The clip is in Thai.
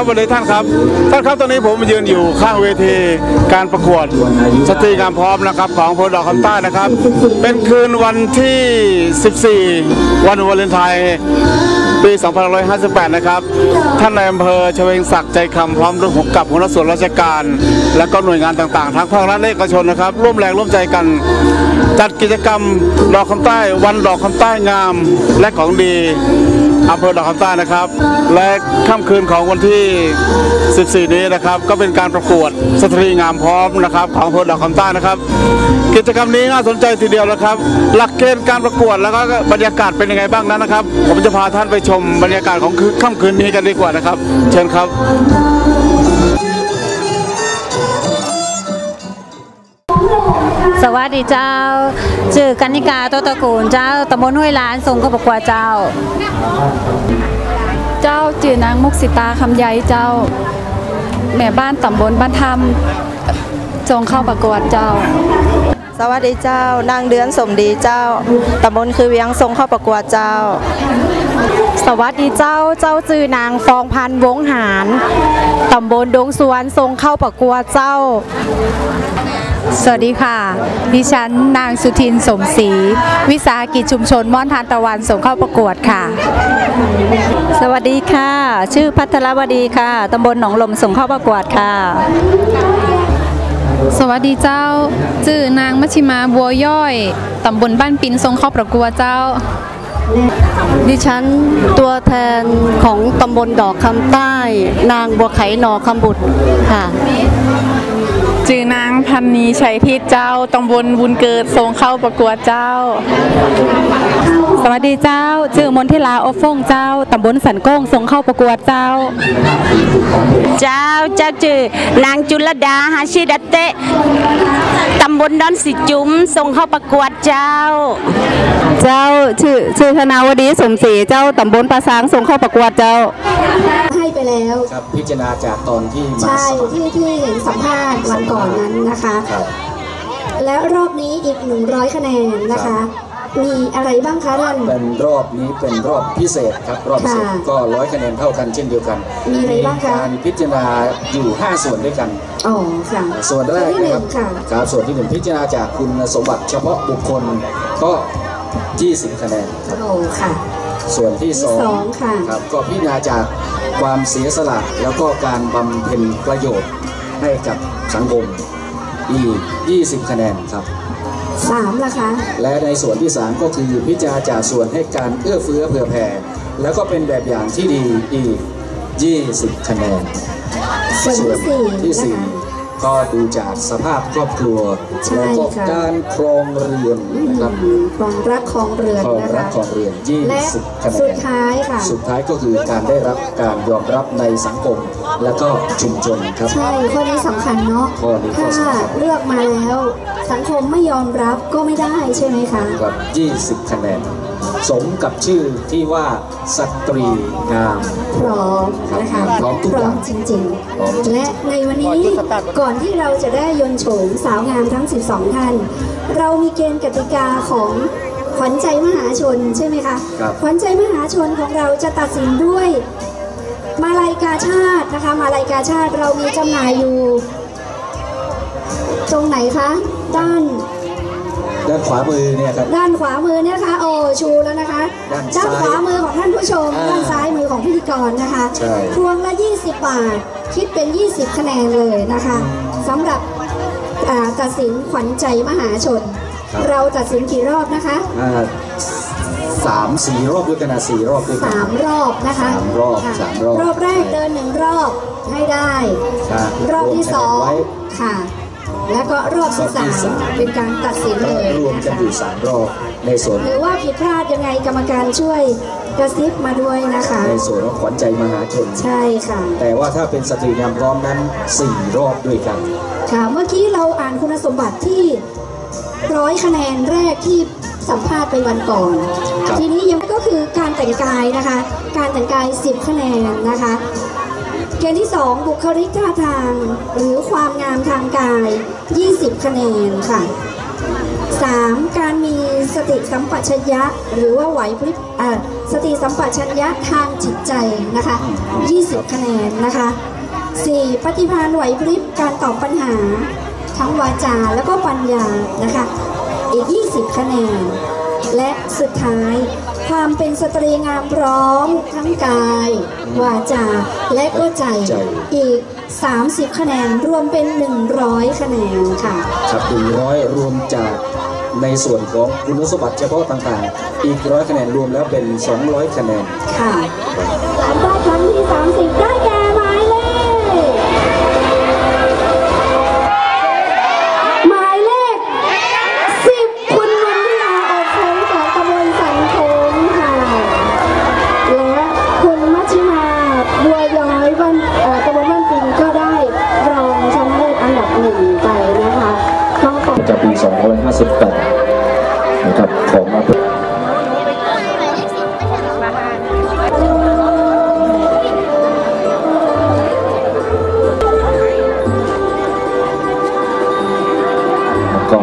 ครับวันนี้ท่านครับ ท่านครับตอนนี้ผมยืนอยู่ข้างเวทีการประกวดสตรีงามพร้อมนะครับของพลดอกคำใต้นะครับ เป็นคืนวันที่ 14 วันวาเลนไทน์ ปี 2558 นะครับ ท่านในอำเภอเฉวงศักดิ์ใจคำพร้อมด้วยกับหัวหน้าส่วนราชการ และก็หน่วยงานต่างๆ ทั้งภาครัฐและเอกชนนะครับ ร่วมแรงร่วมใจกัน จัดกิจกรรมดอกคำใต้วันดอกคำใต้งามและของดีอำเภอดอกคำใต้นะครับ และค่ำคืนของวันที่ 14 นี้นะครับ ก็เป็นการประกวดสตรีงามพร้อมนะครับ ของอำเภอดอกคำใต้นะครับ กิจกรรมนี้น่าสนใจทีเดียวนะครับ หลักเกณฑ์การประกวดแล้วก็บรรยากาศเป็นยังไงบ้างนั้นนะครับ ผมจะพาท่านไปชมบรรยากาศของคืนค่ำคืนนี้กันดีกว่านะครับ เชิญครับสวัสดีเจ้าชื่อกันนิกาโตตะกูลเจ้าตำบลห้วยล้านทรงเข้าประกวดเจ้า เจ้าจื่อนางมุกสิตาคำใยเจ้า แม่บ้านตำบลบ้านธรรมจงเข้าประกวดเจ้า สวัสดีเจ้านางเดือนสมดีเจ้าตำบลคือเวียงทรงเข้าประกวดเจ้า สวัสดีเจ้าเจ้าจือนางฟองพันวงหารตำบลดงสวนทรงเข้าประกวดเจ้า สวัสดีค่ะ ดิฉันนางสุทินสมศรี วิสาหกิจชุมชนม่อนทานตะวันส่งเข้าประกวดค่ะ สวัสดีค่ะ ชื่อพัทรวดีค่ะตำบลหนองลมส่งเข้าประกวดค่ะ สวัสดีเจ้า จื่อนางมัชิมาบัวย่อย ตำบลบ้านปินทรงเข้าประกวเจ้า ดิฉันตัวแทนของตำบลดอกคำใต้ นางบัวไขหนอคำบุตรค่ะ จือนางพันนีชัยทิศเจ้าตำบลบุญเกิดส่งเข้าประกวดเจ้า สวัสดีเจ้าชื่อมนทิลาโอฟงเจ้าตำบลสันโก้งส่งเข้าประกวดเจ้า เจ้าเจ้าจือนางจุลดาฮาชิดะเตะตำบลดอนสิจุ้มส่งเข้าประกวดเจ้า เจ้าชื่อชื่อธนาวดีสมศรีเจ้าตำบลปราสางทรงเข้าประกวดเจ้าให้ ไปแล้ว ครับพิจารณาจากตอนที่มาใช่ สมัคร ที่ที่เห็นสัมภาษณ์วันก่อนนั้นนะคะ ครับ แล้วรอบนี้อีก 100 คะแนนนะคะมีอะไรบ้างคะท่าน เป็นรอบนี้เป็นรอบพิเศษครับรอบพิเศษค่ะก็ร้อยคะแนนเท่ากันเช่นเดียวกันมีอะไรบ้างคะ การพิจารณาอยู่ 5 ส่วนด้วยกัน อ๋อค่ะส่วนแรกที่หนะคนึ่รังบค่ะ ครับส่วนที่หนึ่งพิจารณาจากคุณสมบัติเฉพาะบุคคลก็20คะแนนครับโอ้ค่ะ ส่วนที่สองที่สองค่ะ ครับก็พิจารณาจาก ความเสียสละแล้วก็การบำเพ็ญประโยชน์ให้กับสังคมอีก 20 คะแนนครับ สามล่ะคะ และในส่วนที่ 3 ก็คือพิจารณาจากส่วนให้การเอื้อเฟื้อเผื่อแผ่ แล้วก็เป็นแบบอย่างที่ดีอีก 20 คะแนนส่วนที่สี่ที่นะคะ4 ก็ดูจากสภาพครอบครัวใช่แล้วก็ค่ะ การครองเรือนนะครับความรักของเรือนครองนะรักคะ ครองเรือนและ20คะแนสุดนท้ายค่ะ สุดท้ายก็คือการได้รับการยอมรับในสังคมและก็ชุมชนครับ ใช่ข้อนี้สำคัญเนาะข้อนี้ข้อถ้าสำคัญ เลือกมาแล้ว สังคมไม่ยอมรับก็ไม่ได้ใช่ไหมคะ ครับ 20 คะแนน สมกับชื่อที่ว่าสตรีงาม พร้อมนะคะพร้อมทุกอย่างจริงพร้อมๆและในวันนี้ก่อนที่เราจะได้ยนต์โฉมสาวงามทั้ง 12 ท่าน เรามีเกณฑ์กติกาของขวัญใจมหาชนใช่ไหมคะครับขวัญใจมหาชนของเราจะตัดสินด้วย มาลายกาชาตินะคะ มาลายกาชาติเรามีจำหน่ายอยู่ ตรงไหนคะ ด้าน ด้านขวามือเนี่ยครับ ด้านขวามือเนี่ยนะคะโอ้ชูแล้วนะคะด้านด้านซ้ายขวามือของท่านผู้ชม อ่าด้านซ้ายมือของพิธีกรนะคะใช่ พวงละ 20 บาท คิดเป็น 20 คะแนนเลยนะคะสำหรับอ่าตัดสินขวัญใจมหาชน เราตัดสินกี่รอบนะคะอ่าสามสี่รอบด้วยกันนะสี่รอบด้วยกัน สามรอบนะคะสามรอบค่ะสามรอบ รอบแรกเดินหนึ่งรอบให้ได้ครับรอบที่สองรวมคะแนนไว้ค่ะ แล้วก็รอบที่รอบที่สามสามเป็นการตัดสินเลยรวมนะกันคะอยู่สามรอบในส่วนหรือว่าผิดพลาดยังไงกรรมการช่วยกระซิบมาด้วยนะคะ ในส่วนของขวัญใจมหาชนใช่ค่ะ แต่ว่าถ้าเป็นสตรีงามพร้อมนั้นสี่รอบด้วยกัน ค่ะเมื่อกี้เราอ่านคุณสมบัติที่ร้อยคะแนนแรกที่สัมภาษณ์ไปวันก่อนครับทีนี้ยังก็คือการแต่งกายนะคะ การแต่งกาย 10 คะแนนนะคะ เกณฑ์ที่ 2 บุคลิกท่าทาง หรือความงามทางกาย 20 คะแนนค่ะ 3. การมีสติสัมปชัญญะ หรือว่าไหวพริบสติสัมปชัญญะทางจิตใจนะคะ 20 คะแนนนะคะ 4. ปฏิภาณไหวพริบการตอบปัญหา ทั้งวาจาแล้วก็ปัญญานะคะ อีก 20 คะแนน และสุดท้าย ความเป็นสตรีงามพร้อมทั้งกาย วาจา และก็ใจใจอีก 30 คะแนนรวมเป็น 100 คะแนนค่ะ ครับ100 รวมจากในส่วนของคุณสมบัติเฉพาะต่างๆ อีกร้อยคะแนนรวมแล้วเป็น 200 คะแนน ค่ะ 58 นะครับของมาเภอก็